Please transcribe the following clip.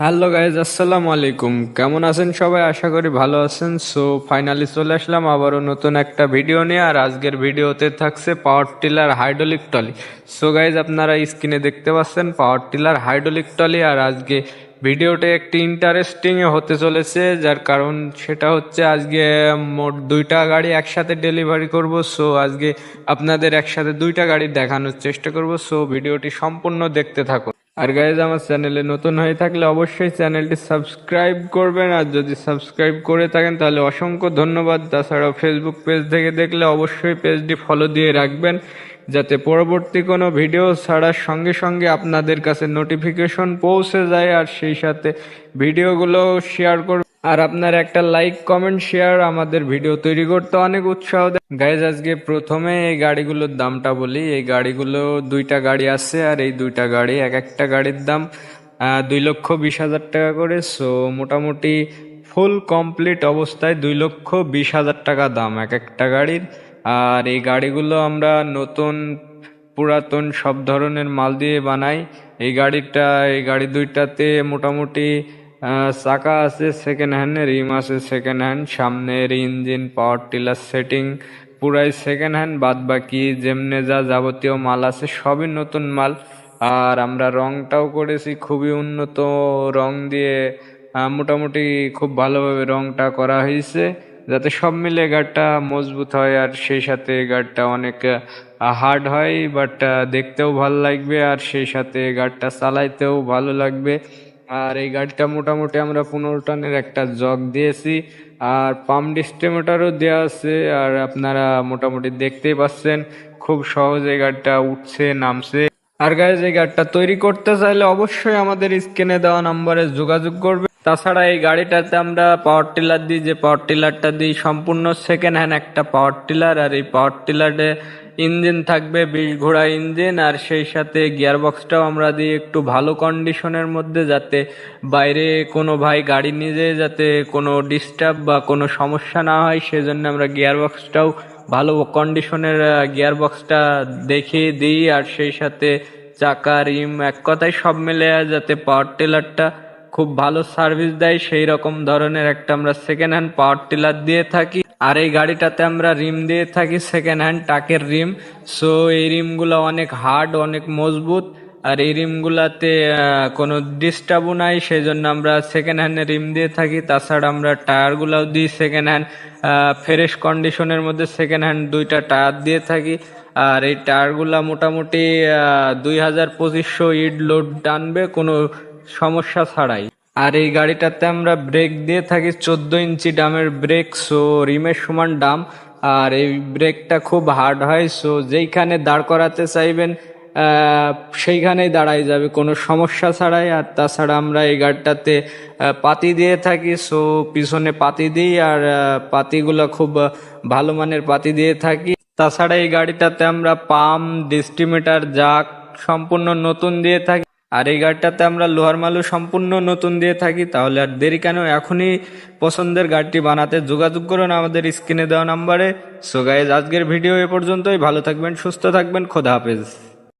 Hello guys আসসালামু আলাইকুম কেমন আছেন সবাই? আশা করি ভালো আছেন। সো ফাইনালি চলে আসলাম আবারও নতুন একটা ভিডিও নিয়ে। আর আজকের ভিডিওতে থাকছে power tiller hydraulic trolley so guys আপনারা স্ক্রিনে দেখতে পাচ্ছেন পাওয়ার টিলার হাইড্রোলিক টলি আর আজকে ভিডিওটা একটি ইন্টারেস্টিং হতে চলেছে, যার কারণ সেটা হচ্ছে আজকে মোট দুইটা গাড়ি একসাথে ডেলিভারি করব। সো আজকে আপনাদের একসাথে দুইটা গাড়ি দেখানোর চেষ্টা করব। সো ভিডিওটি সম্পূর্ণ দেখতে থাকুন। আর গাইজ আমার চ্যানেলে নতুন হয়ে থাকলে অবশ্যই চ্যানেলটি সাবস্ক্রাইব করবেন, আর যদি সাবস্ক্রাইব করে থাকেন, তাহলে অসংখ্য ধন্যবাদ। তাছাড়াও ফেসবুক পেজ থেকে দেখলে অবশ্যই পেজটি ফলো দিয়ে রাখবেন, যাতে পরবর্তী কোনো ভিডিও ছাড়ার সঙ্গে সঙ্গে আপনাদের কাছে নোটিফিকেশন পৌঁছে যায়, আর সেই সাথে ভিডিওগুলো শেয়ার করবেন। আর আপনার একটা লাইক কমেন্ট শেয়ার আমাদের ভিডিও তৈরি করতে অনেক উৎসাহ দেয়। গাইজ আজকে প্রথমে এই গাড়িগুলোর দামটা বলি। এই গাড়িগুলো দুইটা গাড়ি আছে আর এই দুইটা গাড়ি এক একটা গাড়ির দাম দুই লক্ষ বিশ হাজার টাকা করে। সো মোটামুটি ফুল কমপ্লিট অবস্থায় দুই লক্ষ বিশ হাজার টাকা দাম এক একটা গাড়ির। আর এই গাড়িগুলো আমরা নতুন, পুরাতন সব ধরনের মাল দিয়ে বানাই। এই গাড়িটা, এই গাড়ি দুইটাতে মোটামুটি চাকা আছে সেকেন্ড হ্যান্ড রিম আছে সেকেন্ড হ্যান্ড সামনের ইঞ্জিন পাওয়ার টিলার সেটিং পুরাই সেকেন্ড হ্যান্ড বাদ বাকি যেমনে যা যাবতীয় মাল আছে সবই নতুন মাল। আর আমরা রংটাও করেছি, খুবই উন্নত রং দিয়ে মোটামুটি খুব ভালোভাবে রংটা করা হয়েছে, যাতে সব মিলে গাড়িটা মজবুত হয় আর সেই সাথে গাড়িটা অনেক হার্ড হয় বাট দেখতেও ভালো লাগবে আর সেই সাথে গাড়িটা চালাইতেও ভালো লাগবে। আর এই গাড়িটা মোটামুটি আমরা পনেরো টনের একটা জগ দিয়েছি। আর পাম্প ডিস্ট্রিমিটারও দেওয়া আছে, আর আপনারা মোটামুটি দেখতেই পাচ্ছেন, খুব সহজে গাড়িটা উঠছে, নামছে। আর গাইজ এই গাড়িটা তৈরি করতে চাইলে অবশ্যই আমাদের স্ক্রিনে দেওয়া নাম্বারে যোগাযোগ করবে তাছাড়া এই গাড়িটাতে আমরা পাওয়ার টিলার দিই, যে পাওয়ার টিলারটা দিই সম্পূর্ণ সেকেন্ড হ্যান্ড একটা পাওয়ার টিলার আর এই পাওয়ার টিলারে ইঞ্জিন থাকবে বিশ ঘোড়া ইঞ্জিন, আর সেই সাথে গিয়ার বক্সটাও আমরা দিই একটু ভালো কন্ডিশনের মধ্যে যাতে বাইরে কোনো ভাই গাড়ি যেয়ে যাতে কোনো ডিস্টার্ব বা কোনো সমস্যা না হয়, সেজন্য আমরা গিয়ার বক্সটাও ভালো কন্ডিশনের গিয়ার বক্সটা দেখিয়ে দিই। আর সেই সাথে চাকা রিম এক কথায় সব মিলে যাতে পাওয়ার টিলারটা খুব ভালো সার্ভিস দেয়, সেই রকম ধরনের একটা আমরা সেকেন্ড হ্যান্ড পাওয়ার টিলার দিয়ে থাকি। আর এই গাড়িটাতে আমরা রিম দিয়ে থাকি সেকেন্ড হ্যান্ড টাকের রিম। সো এই রিমগুলো অনেক হার্ড অনেক মজবুত। আর এই রিমগুলাতে কোনো ডিস্টার্বও নাই সেই জন্য আমরা সেকেন্ড হ্যান্ডে রিম দিয়ে থাকি। তাছাড়া আমরা টায়ারগুলোও দিই সেকেন্ড হ্যান্ড ফ্রেশ কন্ডিশনের মধ্যে সেকেন্ড হ্যান্ড দুইটা টায়ার দিয়ে থাকি। আর এই টায়ারগুলা মোটামুটি দুই হাজার পঁচিশশো ইট লোড টানবে, কোনো সমস্যা ছাড়াই। আর এই গাড়িটাতে আমরা ব্রেক দিয়ে থাকি চোদ্দ ইঞ্চি ডামের ব্রেক সো রিমের সমান ডাম আর এই ব্রেকটা খুব হার্ড হয় সো যেইখানে দাঁড় করাতে চাইবেন সেইখানেই দাঁড়াই যাবে, কোনো সমস্যা ছাড়াই। আর তাছাড়া আমরা এই গাড়িটাতে পাতি দিয়ে থাকি সো পিছনে পাতি দিই, আর পাতিগুলো খুব ভালো মানের পাতি দিয়ে থাকি। তাছাড়া এই গাড়িটাতে আমরা পাম্প ডিস্ট্রিমিটার জাক সম্পূর্ণ নতুন দিয়ে থাকি। আর এই গাড়িটাতে আমরা লোহার মালু সম্পূর্ণ নতুন দিয়ে থাকি, তাহলে আর দেরি কেন? এখনই পছন্দের গাড়িটি বানাতে যোগাযোগ করুন আমাদের স্ক্রিনে দেওয়া নাম্বারে। সো গাইজ আজকের ভিডিও এ পর্যন্তই। ভালো থাকবেন, সুস্থ থাকবেন। খোদা হাফেজ।